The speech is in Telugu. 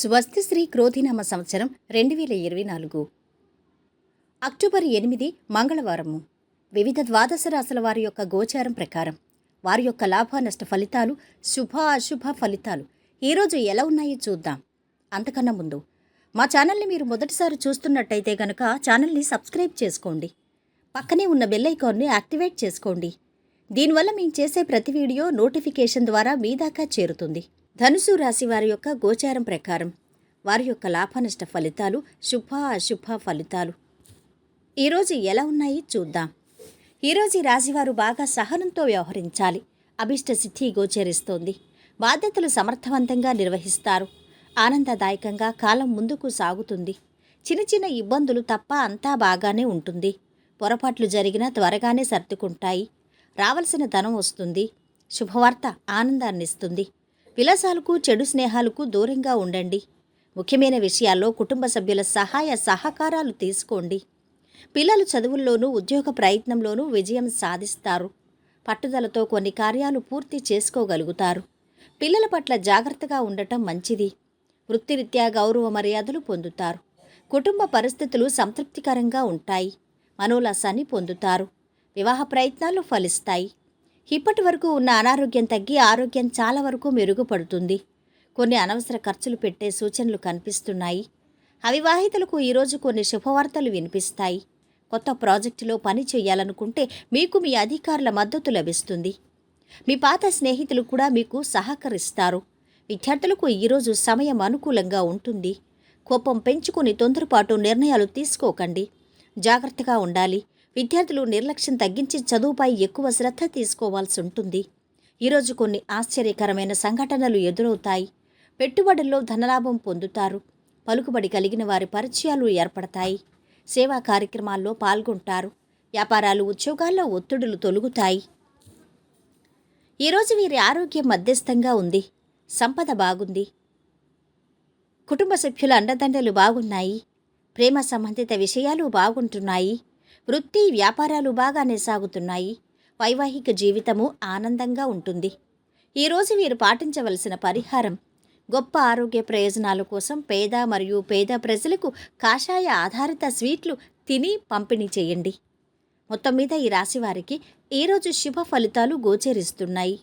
స్వస్తి శ్రీ క్రోధినామ సంవత్సరం రెండు వేల ఇరవై నాలుగు. అక్టోబర్ ఎనిమిది మంగళవారము. వివిధ ద్వాదశ రాశుల వారి యొక్క గోచారం ప్రకారం వారి యొక్క లాభ నష్ట ఫలితాలు శుభ అశుభ ఫలితాలు ఈరోజు ఎలా ఉన్నాయో చూద్దాం. అంతకన్నా ముందు మా ఛానల్ని మీరు మొదటిసారి చూస్తున్నట్టయితే కనుక ఛానల్ని సబ్స్క్రైబ్ చేసుకోండి. పక్కనే ఉన్న బెల్ ఐకాన్ని యాక్టివేట్ చేసుకోండి. దీనివల్ల మేము చేసే ప్రతి వీడియో నోటిఫికేషన్ ద్వారా మీ దాకా చేరుతుంది. ధనుసు రాశి వారి యొక్క గోచారం ప్రకారం వారి యొక్క లాభనష్ట ఫలితాలు శుభ అశుభ ఫలితాలు. ఈరోజు ఎలా ఉన్నాయి చూద్దాం. ఈరోజు రాశివారు బాగా సహనంతో వ్యవహరించాలి. అభిష్ట సిద్ధి గోచరిస్తోంది. బాధ్యతలు సమర్థవంతంగా నిర్వహిస్తారు. ఆనందదాయకంగా కాలం ముందుకు సాగుతుంది. చిన్న చిన్న ఇబ్బందులు తప్ప అంతా బాగానే ఉంటుంది. పొరపాట్లు జరిగినా త్వరగానే సర్దుకుంటాయి. రావలసిన ధనం వస్తుంది. శుభవార్త ఆనందాన్నిస్తుంది. విలాసాలకు చెడు స్నేహాలకు దూరంగా ఉండండి. ముఖ్యమైన విషయాల్లో కుటుంబ సభ్యుల సహాయ సహకారాలు తీసుకోండి. పిల్లలు చదువుల్లోనూ ఉద్యోగ ప్రయత్నంలోనూ విజయం సాధిస్తారు. పట్టుదలతో కొన్ని కార్యాలు పూర్తి చేసుకోగలుగుతారు. పిల్లల పట్ల జాగ్రత్తగా ఉండటం మంచిది. వృత్తిరీత్యా గౌరవ మర్యాదలు పొందుతారు. కుటుంబ పరిస్థితులు సంతృప్తికరంగా ఉంటాయి. మనోల్లాసాన్ని పొందుతారు. వివాహ ప్రయత్నాలు ఫలిస్తాయి. ఇప్పటి వరకు ఉన్న అనారోగ్యం తగ్గి ఆరోగ్యం చాలా వరకు మెరుగుపడుతుంది. కొన్ని అనవసర ఖర్చులు పెట్టే సూచనలు కనిపిస్తున్నాయి. అవివాహితులకు ఈరోజు కొన్ని శుభవార్తలు వినిపిస్తాయి. కొత్త ప్రాజెక్టులో పని చేయాలనుకుంటే మీకు మీ అధికారుల మద్దతు లభిస్తుంది. మీ పాత స్నేహితులు కూడా మీకు సహకరిస్తారు. విద్యార్థులకు ఈరోజు సమయం అనుకూలంగా ఉంటుంది. కోపం పెంచుకుని తొందరపాటు నిర్ణయాలు తీసుకోకండి. జాగ్రత్తగా ఉండాలి. విద్యార్థులు నిర్లక్ష్యం తగ్గించి చదువుపై ఎక్కువ శ్రద్ధ తీసుకోవాల్సి ఉంటుంది. ఈరోజు కొన్ని ఆశ్చర్యకరమైన సంఘటనలు ఎదురవుతాయి. పెట్టుబడుల్లో ధనలాభం పొందుతారు. పలుకుబడి కలిగిన వారి పరిచయాలు ఏర్పడతాయి. సేవా కార్యక్రమాల్లో పాల్గొంటారు. వ్యాపారాలు ఉద్యోగాల్లో ఒత్తిడులు తొలుగుతాయి. ఈరోజు వీరి ఆరోగ్యం మధ్యస్థంగా ఉంది. సంపద బాగుంది. కుటుంబ సభ్యుల అండదండలు బాగున్నాయి. ప్రేమ సంబంధిత విషయాలు బాగుంటున్నాయి. వృత్తి వ్యాపారాలు బాగానే సాగుతున్నాయి. వైవాహిక జీవితము ఆనందంగా ఉంటుంది. ఈరోజు వీరు పాటించవలసిన పరిహారం గొప్ప ఆరోగ్య ప్రయోజనాల కోసం పేద మరియు పేద ప్రజలకు కాషాయ ఆధారిత స్వీట్లు తిని పంపిణీ చేయండి. మొత్తం మీద ఈ రాశి వారికి ఈరోజు శుభ ఫలితాలు గోచరిస్తున్నాయి.